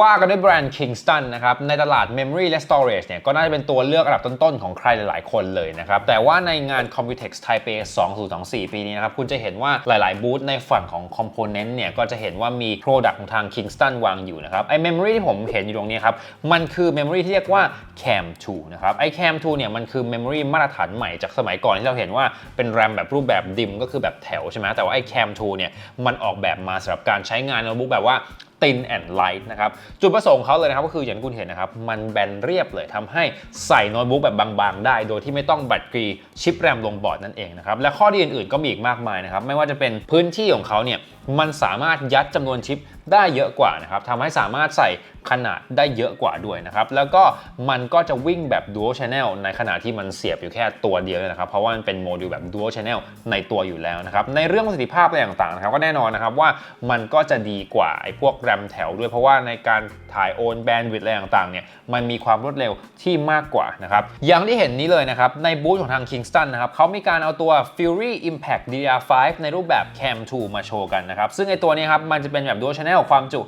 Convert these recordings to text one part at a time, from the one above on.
ว่ากันด้วยแบรนด์ Kingston นะครับ ในตลาด Memory และ Storage เนี่ยก็น่าจะเป็นตัวเลือกอันดับต้น ๆ ของใครหลาย ๆ คนเลยนะครับ แต่ว่าในงาน Computex Taipei 2024 ปีนี้นะครับ คุณจะเห็นว่าหลาย ๆ บูธในฝั่งของ Component เนี่ย ก็จะเห็นว่ามี Product ของทาง Kingston วางอยู่นะครับ ไอ้ Memory ที่ผมเห็นอยู่ตรงนี้ครับ มันคือ Memory ที่เรียกว่า Cam 2 นะครับ ไอ้ Cam 2 เนี่ยมันคือ Memory มาตรฐานใหม่จากสมัยก่อนที่เราเห็นว่าเป็น RAM แบบรูปแบบดิมก็คือแบบแถวใช่ไหมแต่ว่าไอ้ Cam 2 เนี่ยมันออกแบบมาสำหรับการใช้งานโน้ตบุ๊กแบบว่า thin and light นะครับ จุดประสงค์เขาเลยนะครับ ก็คืออย่างที่คุณเห็นนะครับ มันแบนเรียบเลยทำให้ใส่โน้ตบุ๊กแบบบางๆ ได้ โดยที่ไม่ต้องแบตเตอรี่ชิปแรมลงบอร์ดนั่นเองนะครับ และข้อดีอื่นๆก็มีอีกมากมายนะครับ ไม่ว่าจะเป็นพื้นที่ของเขาเนี่ย มันสามารถยัดจำนวนชิปได้เยอะกว่านะครับทำให้สามารถใส่ขนาดได้เยอะกว่าด้วยนะครับ แล้วก็มันก็จะวิ่งแบบ dual channel ในขณะที่มันเสียบอยู่แค่ตัวเดียวนะครับ เพราะว่ามันเป็นโมดูลแบบ dual channel ในตัวอยู่แล้วนะครับ ในเรื่องประสิทธิภาพอะไรต่างๆนะครับก็แน่นอนนะครับว่ามันก็จะดีกว่าไอ้พวกแรมแถวด้วยเพราะว่าในการถ่ายโอนแบนด์วิดต์อะไรต่างๆเนี่ยมันมีความรวดเร็วที่มากกว่านะครับ อย่างที่เห็นนี้เลยนะครับ ในบูธของทาง Kingston นะครับเขามีการเอาตัว Fury Impact DDR5 ในรูปแบบ Cam 2 มาโชว์กันนะครับ ซึ่งไอตัวนี้ครับ มันจะเป็นแบบ dual channel ความจุ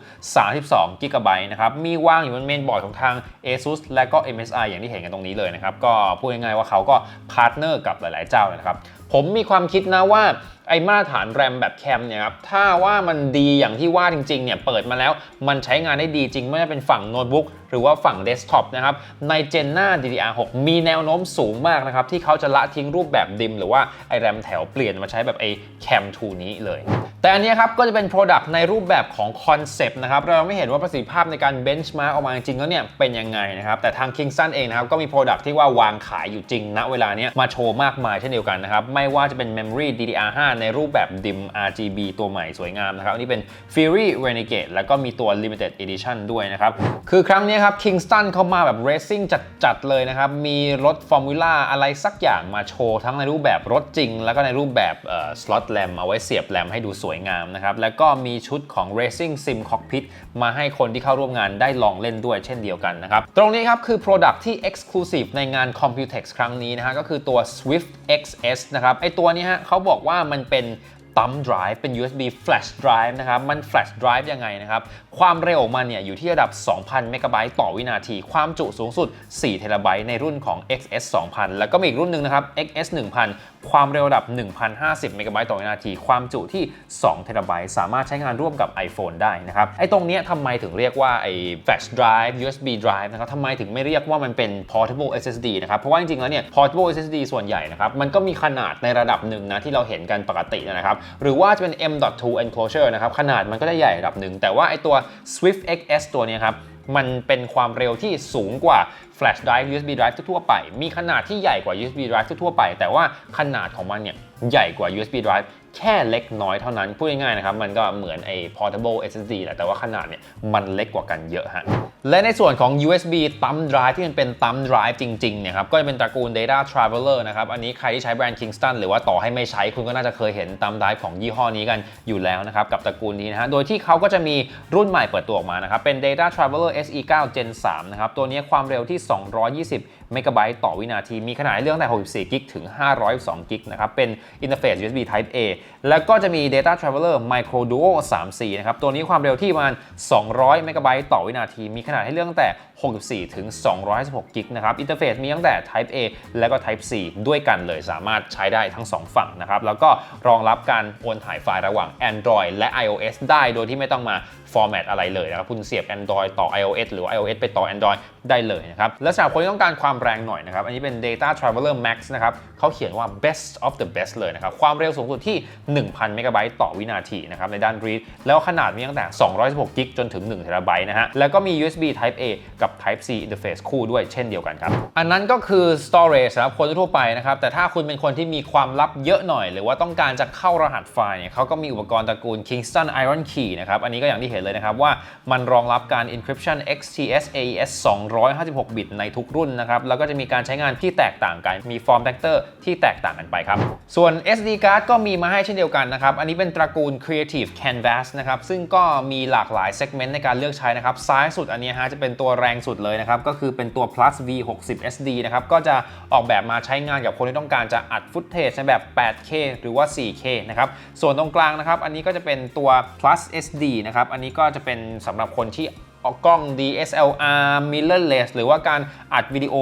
32 GB นะครับ มีวางอยู่บนเมนบอร์ดของทาง ASUS และก็ MSI อย่างที่เห็นกันตรงนี้เลยนะครับ ก็พูดง่ายๆว่าเขาก็พาร์ทเนอร์กับหลายๆเจ้านะครับ ผมมีความคิดนะว่าไอ้มาตรฐานแรมแบบแคมเนี่ยครับ ถ้าว่ามันดีอย่างที่ว่าจริงๆ เนี่ยเปิดมาแล้วมันใช้งานได้ดีจริง ไม่ว่าเป็นฝั่งโน้ตบุ๊กหรือว่าฝั่งเดสก์ท็อปนะครับ ในเจนหน้า DDR6 มีแนวโน้มสูงมากนะครับ ที่เขาจะละทิ้งรูปแบบดิม หรือว่าไอแรมแถวเปลี่ยนมาใช้แบบไอแคม2นี้เลย แต่อันนี้ครับก็จะเป็น Product ในรูปแบบของคอนเซปต์นะครับเราไม่เห็นว่าประสิทธิภาพในการเบนช์มาร์กออกมาจริงแล้วเนี่ยเป็นยังไงนะครับแต่ทาง Kingston เองนะครับก็มี Product ที่ว่าวางขายอยู่จริงณเวลานี้มาโชว์มากมายเช่นเดียวกันนะครับไม่ว่าจะเป็น Memory DDR5 ในรูปแบบดิม RGB ตัวใหม่สวยงามนะครับอันนี้เป็น Fury Renegade แล้วก็มีตัว Limited Edition ด้วยนะครับคือครั้งนี้ครับ Kingston เขามาแบบ Racing จัดๆเลยนะครับมีรถ Formula อะไรสักอย่างมาโชว์ทั้งในรูปแบบรถจริง แล้วก็ในรูปแบบเอ่อ slot lamp เอาไว้เสียบแรมให้ดูสวยงามนะครับ แล้วก็มีชุดของ Racing Sim Cockpit มาให้คนที่เข้าร่วมงานได้ลองเล่นด้วยเช่นเดียวกันนะครับ ตรงนี้ครับคือ Product ที่ Exclusive ในงาน Computex ครั้งนี้นะฮะก็คือตัว Swift XS นะครับไอตัวนี้ฮะเขาบอกว่ามันเป็น thumb drive เป็น USB flash drive นะครับ มัน flash drive ยังไงนะครับ ความเร็วของมันเนี่ยอยู่ที่ระดับ 2,000 เมกะไบต์ต่อวินาที ความจุสูงสุด 4 เทราไบต์ในรุ่นของ XS 2000 แล้วก็มีอีกรุ่นหนึ่งนะครับ XS 1000 ความเร็วระดับ 1,050 เมกะไบต์ต่อวินาที ความจุที่ 2 เทราไบต์สามารถใช้งานร่วมกับ iPhone ได้นะครับ ไอ้ตรงเนี้ยทำไมถึงเรียกว่าไอ้ flash drive USB drive นะครับทำไมถึงไม่เรียกว่ามันเป็น portable SSD นะครับ เพราะว่าจริงๆแล้วเนี่ย portable SSD ส่วนใหญ่นะครับ มันก็มีขนาดในระดับหนึ่งนะที่เราเห็นกันปกตินะครับหรือว่าจะเป็น M.2 enclosure นะครับ ขนาดมันก็จะใหญ่ระดับหนึ่ง แต่ว่าไอตัว Swift XS ตัวนี้ครับ มันเป็นความเร็วที่สูงกว่า flash drive USB drive ทั่วไป มีขนาดที่ใหญ่กว่า USB drive ทั่วไป แต่ว่าขนาดของมันเนี่ยใหญ่กว่า USB drive แค่เล็กน้อยเท่านั้น พูดง่ายๆนะครับ มันก็เหมือนไอ้ portable SSD แหละ แต่ว่าขนาดเนี่ยมันเล็กกว่ากันเยอะฮะ และในส่วนของ USB thumb drive ที่มันเป็น thumb drive จริงๆเนี่ยครับ ก็จะเป็นตระกูล Data Traveler นะครับ อันนี้ใครที่ใช้แบรนด์ Kingston หรือว่าต่อให้ไม่ใช้คุณก็น่าจะเคยเห็น thumb drive ของยี่ห้อนี้กันอยู่แล้วนะครับ กับตระกูลนี้นะฮะ โดยที่เขาก็จะมีรุ่นใหม่เปิดตัวออกมานะครับ เป็น Data Traveler SE9 Gen 3นะครับ ตัวนี้ความเร็วที่ 220 เมกะไบต์ต่อวินาที มีขนาดเลืองแต่64กิกถึง512กิกนะครับ เป็นอินเทอร์เฟซ USB Type A แล้วก็จะมี Data Traveler Micro Duo 3.4 นะครับ ตัวนี้ความเร็วที่ประมาณ 200 เมกะไบต์ต่อวินาที มีขนาดให้เลือกตั้งแต่ 64 ถึง 256 กิกนะครับ อินเทอร์เฟซมีตั้งแต่ Type A และก็ Type C ด้วยกันเลย สามารถใช้ได้ทั้ง 2 ฝั่งนะครับ แล้วก็รองรับการโอนถ่ายไฟล์ระหว่าง Android และ iOS ได้ โดยที่ไม่ต้องมาฟอร์แมตอะไรเลยนะครับ คุณเสียบ Android ต่อ iOS หรือ iOS ไปต่อ Android ได้เลยนะครับ และสำหรับคนที่ต้องการความแรงหน่อยนะครับ อันนี้เป็น Data Traveler Max นะครับเขาเขียนว่า best of the best เลยนะครับ ความเร็วสูงสุดที่1,000 เมกะไบต์ต่อวินาทีนะครับในด้าน read แล้วขนาดมีตั้งแต่ 216 กิกจนถึง1เทราไบต์นะฮะ แล้วก็มี USB Type A กับ Type C interface คู่ด้วยเช่นเดียวกันครับ อันนั้นก็คือ storage สำหรับคนทั่วไปนะครับ แต่ถ้าคุณเป็นคนที่มีความลับเยอะหน่อย หรือว่าต้องการจะเข้ารหัสไฟล์เนี่ยเขาก็มีอุปกรณ์ตระกูล Kingston Iron Key นะครับ อันนี้ก็อย่างที่เห็นเลยนะครับว่ามันรองรับการ encryption XTS AES 256 บิตในทุกรุ่นนะครับ แล้วก็จะมีการใช้งานที่แตกต่างกัน มี form factor ที่แตกต่างกันไปครับ ส่วน SD card ก็มีมาให้เช่นเดียวกันนะครับ อันนี้เป็นตระกูล Creative Canvas นะครับ ซึ่งก็มีหลากหลาย segment ในการเลือกใช้นะครับ ซ้ายสุดอันนี้ฮะจะเป็นตัวแรงสุดเลยนะครับ ก็คือเป็นตัว plus V60 SD นะครับ ก็จะออกแบบมาใช้งานกับคนที่ต้องการจะอัดฟุตเทจในแบบ 8K หรือว่า 4K นะครับ ส่วนตรงกลางนะครับ อันนี้ก็จะเป็นตัว plus SD นะครับ อันนี้ก็จะเป็นสำหรับคนที่ออกกล้อง DSLR mirrorless หรือว่าการอัดวิดีโอ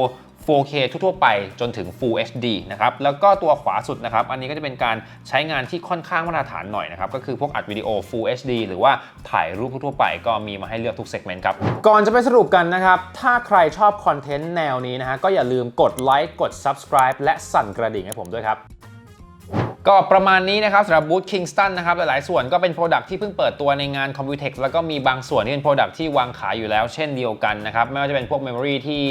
4K ทั่วๆไปจนถึง Full HD นะครับ แล้วก็ตัวขวาสุดนะครับ อันนี้ก็จะเป็นการใช้งานที่ค่อนข้างมาตรฐานหน่อยนะครับ ก็คือพวกอัดวิดีโอ Full HD หรือว่าถ่ายรูปทั่วๆไปก็มีมาให้เลือกทุกเซกเมนต์ครับ ก่อนจะไปสรุปกันนะครับ ถ้าใครชอบคอนเทนต์แนวนี้นะฮะ ก็อย่าลืมกดไลค์ กด Subscribe และสั่นกระดิ่งให้ผมด้วยครับ ก็ประมาณนี้นะครับสำหรับบูธ Kingston นะครับหลายๆส่วนก็เป็น Product ที่เพิ่งเปิดตัวในงาน Computex แล้วก็มีบางส่วนที่เป็น Product ที่วางขายอยู่แล้วเช่นเดียวกันนะครับไม่ว่าจะเป็นพวก Memory ที่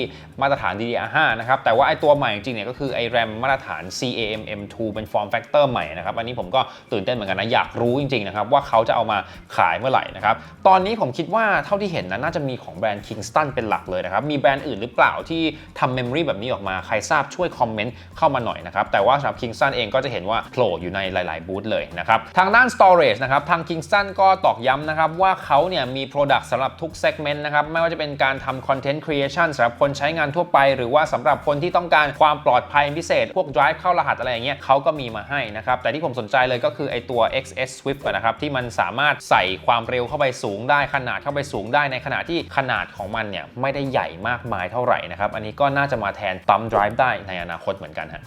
มาตรฐาน DDR5 นะครับแต่ว่าไอตัวใหม่จริงๆเนี่ยก็คือไอ RAM มาตรฐาน CAMM2 เป็น Form Factor ใหม่นะครับอันนี้ผมก็ตื่นเต้นเหมือนกันนะอยากรู้จริงๆนะครับว่าเขาจะเอามาขายเมื่อไหร่นะครับตอนนี้ผมคิดว่าเท่าที่เห็นนะน่าจะมีของแบรนด์ Kingston เป็นหลักเลยนะครับมีแบรนด์อื่นหรือเปล่าที่ทำ Memory แบบนี้ออกมาใครทราบช่วยคอมเมนต์เข้ามาหน่อยนะครับแต่ว่าสำหรับ Kingston เองก็จะเห็นว่าโผล่อยู่ในหลาย ๆ บูธเลยนะครับ ทางด้าน storage นะครับ ทาง Kingston ก็ตอกย้ำนะครับ ว่าเขาเนี่ยมี Product สำหรับทุก segment นะครับ ไม่ว่าจะเป็นการทำ Content Creation สำหรับคนใช้งานทั่วไป หรือว่าสำหรับคนที่ต้องการความปลอดภัยพิเศษ พวก drive เข้ารหัสอะไรอย่างเงี้ยเขาก็มีมาให้นะครับ แต่ที่ผมสนใจเลยก็คือไอตัว XS Swift นะครับที่มันสามารถใส่ความเร็วเข้าไปสูงได้ขนาดเข้าไปสูงได้ในขณะที่ขนาดของมันเนี่ยไม่ได้ใหญ่มากมายเท่าไหร่นะครับอันนี้ก็น่าจะมาแทน thumb drive ได้ในอนาคตเหมือนกันฮะ